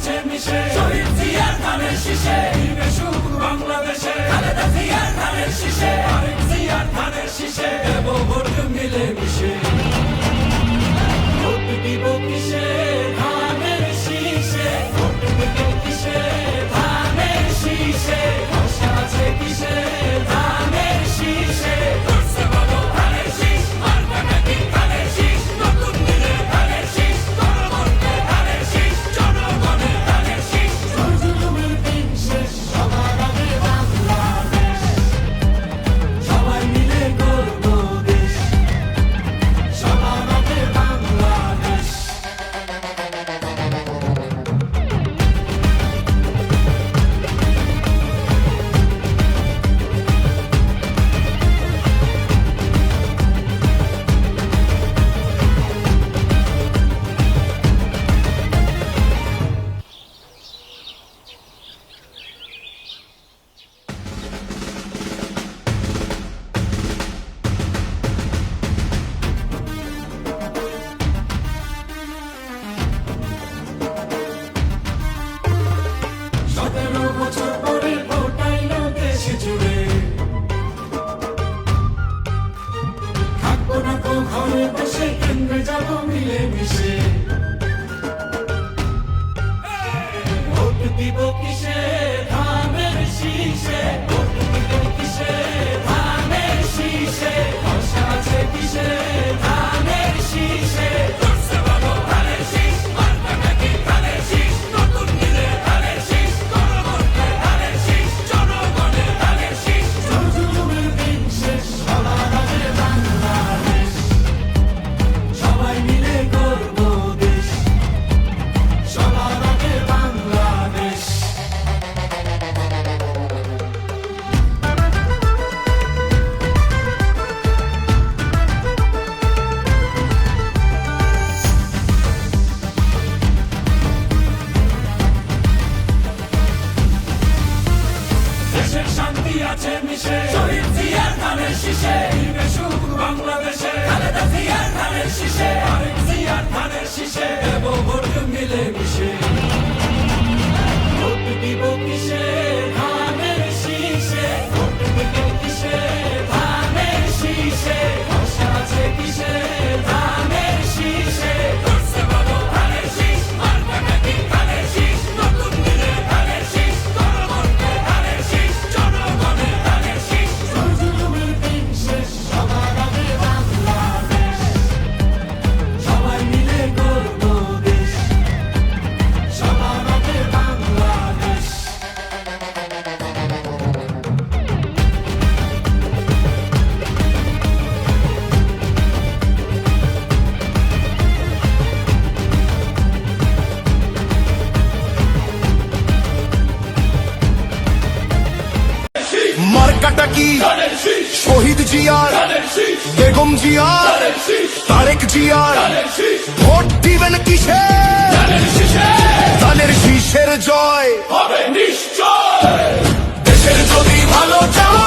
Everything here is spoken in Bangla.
আছে মিশে শহীদ জিয়ার ধানের শীষে বাংলাদেশে খালেদা জিয়ার ধানের শীষে আরেক জিয়ার ধানের শীষে দিব গেছে মিশে। শহীদ জিয়ার ধানের শীষে বাংলাদেশে। খালেদা জিয়ার ধানের শীষে। লেখাটা শহীদ জিয়ার বেগম জিয়ার তারেক জিয়ার ভোট দিবেন কিসে? তাদের শীষের জয়। হবে নিশ্চয়। দেশের যদি ভালো চাও